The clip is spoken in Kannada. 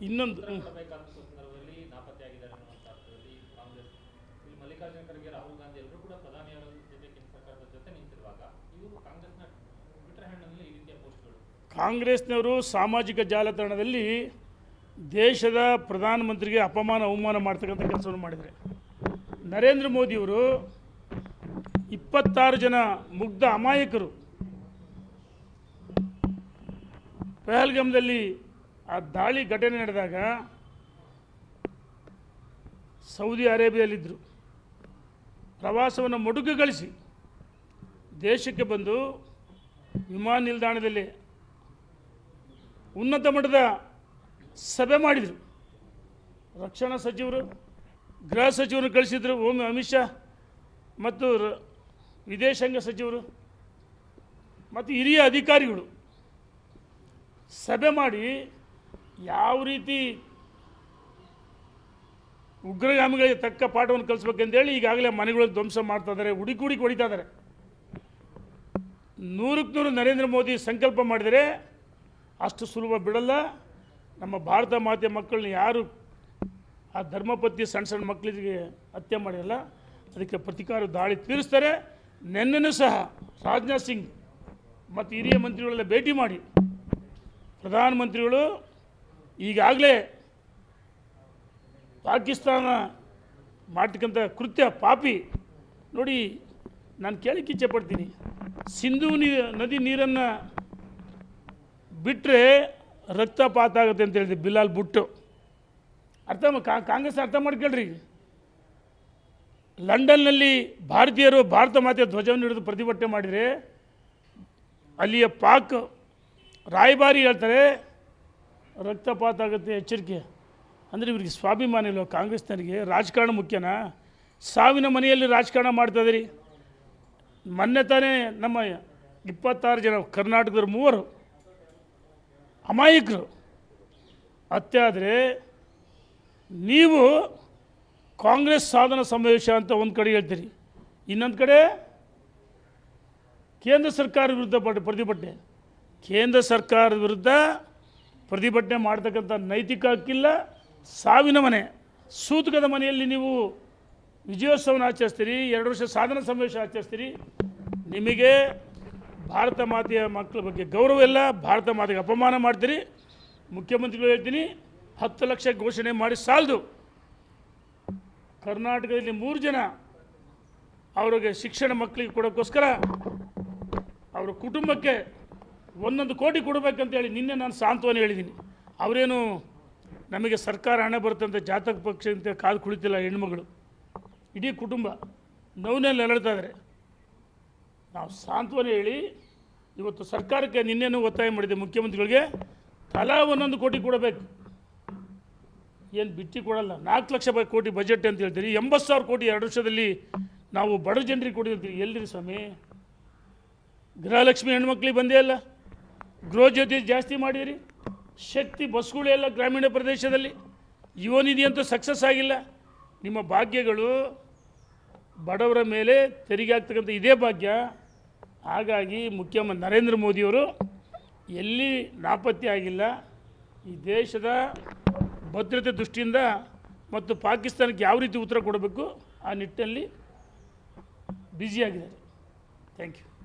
ಇನ್ನೊಂದು ಕಾಂಗ್ರೆಸ್ನವರು ಸಾಮಾಜಿಕ ಜಾಲತಾಣದಲ್ಲಿ ದೇಶದ ಪ್ರಧಾನಮಂತ್ರಿಗೆ ಅಪಮಾನ ಅವಮಾನ ಮಾಡ್ತಕ್ಕಂಥ ಕೆಲಸವನ್ನು ಮಾಡಿದ್ದಾರೆ. ನರೇಂದ್ರ ಮೋದಿಯವರು ಇಪ್ಪತ್ತಾರು ಜನ ಮುಗ್ಧ ಅಮಾಯಕರು ಪಹಲ್ಗಾಮ್ದಲ್ಲಿ ಆ ದಾಳಿ ಘಟನೆ ನಡೆದಾಗ ಸೌದಿ ಅರೇಬಿಯಲ್ಲಿದ್ದರು ಪ್ರವಾಸವನ್ನು ಮೊಟಕುಗೊಳಿಸಿ ದೇಶಕ್ಕೆ ಬಂದು ವಿಮಾನ ನಿಲ್ದಾಣದಲ್ಲಿ ಉನ್ನತ ಮಟ್ಟದ ಸಭೆ ಮಾಡಿದರು. ರಕ್ಷಣಾ ಸಚಿವರು, ಗೃಹ ಸಚಿವರು ಕಳಿಸಿದರು ಓಮ್ ಅಮಿತ್ ಶಾ ಮತ್ತು ವಿದೇಶಾಂಗ ಸಚಿವರು ಮತ್ತು ಹಿರಿಯ ಅಧಿಕಾರಿಗಳು. ಸಭೆ ಮಾಡಿ ಯಾವ ರೀತಿ ಉಗ್ರಗಾಮಿಗಳಿಗೆ ತಕ್ಕ ಪಾಠವನ್ನು ಕಲಿಸ್ಬೇಕಂತೇಳಿ ಈಗಾಗಲೇ ಮನೆಗಳಲ್ಲಿ ಧ್ವಂಸ ಮಾಡ್ತಾ ಇದ್ದಾರೆ ಹುಡುಕಿ ಹುಡುಕಿ ಹೊಡಿತಾ ಇದ್ದಾರೆ. ನೂರಕ್ಕೆ ನೂರು ನರೇಂದ್ರ ಮೋದಿ ಸಂಕಲ್ಪ ಮಾಡಿದರೆ ಅಷ್ಟು ಸುಲಭ ಬಿಡಲ್ಲ. ನಮ್ಮ ಭಾರತ ಮಾತೆ ಮಕ್ಕಳನ್ನ ಯಾರು ಆ ಧರ್ಮಪತಿ ಸಣ್ಣ ಸಣ್ಣ ಮಕ್ಕಳಿಗೆ ಹತ್ಯೆ ಮಾಡಿರಲ್ಲ, ಅದಕ್ಕೆ ಪ್ರತಿಕಾರ ದಾಳಿ ತೀರಿಸ್ತಾರೆ. ನಿನ್ನೆನೂ ಸಹ ರಾಜನಾಥ್ ಸಿಂಗ್ ಮತ್ತು ಹಿರಿಯ ಮಂತ್ರಿಗಳೆಲ್ಲ ಭೇಟಿ ಮಾಡಿ ಪ್ರಧಾನಮಂತ್ರಿಗಳು ಈಗಾಗಲೇ ಪಾಕಿಸ್ತಾನ ಮಾಡ್ತಕ್ಕಂಥ ಕೃತ್ಯ ಪಾಪಿ. ನೋಡಿ, ನಾನು ಕೇಳಕ್ಕೆ ಇಚ್ಛೆ ಪಡ್ತೀನಿ. ಸಿಂಧೂ ನೀ, ನದಿ ನೀರನ್ನು ಬಿಟ್ಟರೆ ರಕ್ತಪಾತ ಆಗುತ್ತೆ ಅಂತ ಹೇಳಿದೆ ಬಿಲಾಲ್ ಬುಟ್ಟು ಅರ್ಥ ಕಾಂಗ್ರೆಸ್ ಅರ್ಥ ಮಾಡ್ಕೊಳ್ರಿ. ಲಂಡನ್ನಲ್ಲಿ ಭಾರತೀಯರು ಭಾರತ ಮಾತೆ ಧ್ವಜವನ್ನು ಹಿಡಿದು ಪ್ರತಿಭಟನೆ ಮಾಡಿದರೆ ಅಲ್ಲಿಯ ಪಾಕ್ ರಾಯಭಾರಿ ಹೇಳ್ತಾರೆ, ರಕ್ತಪಾತ ಆಗುತ್ತೆ, ಎಚ್ಚರಿಕೆ. ಅಂದರೆ ಇವ್ರಿಗೆ ಸ್ವಾಭಿಮಾನ ಇಲ್ಲ ಕಾಂಗ್ರೆಸ್ನವರಿಗೆ ರಾಜಕಾರಣ ಮುಖ್ಯನಾ? ಸಾವಿನ ಮನೆಯಲ್ಲಿ ರಾಜಕಾರಣ ಮಾಡ್ತಾ ಇದ್ದೀರಿ. ಮೊನ್ನೆ ತಾನೇ ನಮ್ಮ ಇಪ್ಪತ್ತಾರು ಜನ ಕರ್ನಾಟಕದ ಮೂವರು ಅಮಾಯಕರು. ಹತ್ಯೆ ಆದರೆ, ನೀವು ಕಾಂಗ್ರೆಸ್ ಸಾಧನ ಸಮಾವೇಶ ಅಂತ ಒಂದು ಕಡೆ ಹೇಳ್ತೀರಿ. ಇನ್ನೊಂದು ಕಡೆ ಕೇಂದ್ರ ಸರ್ಕಾರ ವಿರುದ್ಧ ಪ್ರತಿಭಟನೆ. ಕೇಂದ್ರ ಸರ್ಕಾರದ ವಿರುದ್ಧ ಪ್ರತಿಭಟನೆ ಮಾಡ್ತಕ್ಕಂಥ ನೈತಿಕ ಹಕ್ಕಿಲ್ಲ, ಸಾವಿನ ಮನೆ. ಸೂತಕದ ಮನೆಯಲ್ಲಿ ನೀವು ವಿಜಯೋತ್ಸವನ ಆಚರಿಸ್ತೀರಿ, ಎರಡು ವರ್ಷ ಸಾಧನ ಸಮಾವೇಶ ಆಚರಿಸ್ತೀರಿ. ನಿಮಗೆ ಭಾರತ ಮಾತೆಯ ಮಕ್ಕಳ ಬಗ್ಗೆ ಗೌರವ ಇಲ್ಲ, ಭಾರತ ಮಾತೆಗೆ ಅಪಮಾನ ಮಾಡ್ತೀರಿ. ಮುಖ್ಯಮಂತ್ರಿಗಳು ಹೇಳ್ತೀನಿ, ಹತ್ತು ಲಕ್ಷ ಘೋಷಣೆ ಮಾಡಿ ಸಾಲದು. ಕರ್ನಾಟಕದಲ್ಲಿ ಮೂರು ಜನ ಅವರಿಗೆ ಶಿಕ್ಷಣ ಮಕ್ಕಳಿಗೆ ಕೊಡೋಕ್ಕೋಸ್ಕರ ಅವರ ಕುಟುಂಬಕ್ಕೆ ಒಂದೊಂದು ಕೋಟಿ ಕೊಡಬೇಕಂತ ಹೇಳಿ ನಿನ್ನೆ ನಾನು ಸಾಂತ್ವನ ಹೇಳಿದ್ದೀನಿ. ಅವರೇನು ನಮಗೆ ಸರ್ಕಾರ ಹಣ ಬರುತ್ತಂತೆ ಜಾತಕ ಪಕ್ಷ ಅಂತ ಕಾದು ಕುಳಿತಿಲ್ಲ ಹೆಣ್ಮಗಳು. ಇಡೀ ಕುಟುಂಬ ನೋವಿನಲ್ಲಿ ನರಳ್ತಾ ಇದ್ದಾರೆ ನಾವು ಸಾಂತ್ವನ ಹೇಳಿ ಇವತ್ತು ಸರ್ಕಾರಕ್ಕೆ ನಿನ್ನೆನೂ ಒತ್ತಾಯ ಮಾಡಿದೆ ಮುಖ್ಯಮಂತ್ರಿಗಳಿಗೆ, ತಲಾ ಒಂದೊಂದು ಕೋಟಿ ಕೊಡಬೇಕು. ಏನು ಬಿಟ್ಟು ಕೊಡಲ್ಲ. ನಾಲ್ಕು ಲಕ್ಷ ಕೋಟಿ ಬಜೆಟ್ ಅಂತ ಹೇಳ್ತೀರಿ. ಎಂಬತ್ತು ಸಾವಿರ ಕೋಟಿ ಎರಡು ವರ್ಷದಲ್ಲಿ ನಾವು ಬಡ ಜನರಿಗೆ ಕೊಟ್ಟಿರ್ತೀವಿ ಎಲ್ಲಿರಿ ಸ್ವಾಮಿ? ಗೃಹಲಕ್ಷ್ಮಿ ಹೆಣ್ಮಕ್ಳಿಗೆ ಬಂದೇ ಇಲ್ಲ. ಗೃಹ ಜ್ಯೋತಿ ಜಾಸ್ತಿ ಮಾಡಿದಿರಿ? ಶಕ್ತಿ ಬಸ್ಗಳೆಲ್ಲ ಗ್ರಾಮೀಣ ಪ್ರದೇಶದಲ್ಲಿ. ಯುವನಿಧಿ ಅಂತೂ ಸಕ್ಸಸ್ ಆಗಿಲ್ಲ. ನಿಮ್ಮ ಭಾಗ್ಯಗಳು ಬಡವರ ಮೇಲೆ ತೆರಿಗೆ ಆಗ್ತಕ್ಕಂಥ ಇದೇ ಭಾಗ್ಯ. ಹಾಗಾಗಿ ಮುಖ್ಯಮಂತ್ರಿ ನರೇಂದ್ರ ಮೋದಿಯವರು ಎಲ್ಲಿ ನಾಪತ್ತೆ ಆಗಿಲ್ಲ. ಈ ದೇಶದ ಭದ್ರತೆ ದೃಷ್ಟಿಯಿಂದ ಮತ್ತು ಪಾಕಿಸ್ತಾನಕ್ಕೆ ಯಾವ ರೀತಿ ಉತ್ತರ ಕೊಡಬೇಕು ಆ ನಿಟ್ಟಿನಲ್ಲಿ ಬ್ಯುಸಿಯಾಗಿದ್ದಾರೆ ಥ್ಯಾಂಕ್ ಯು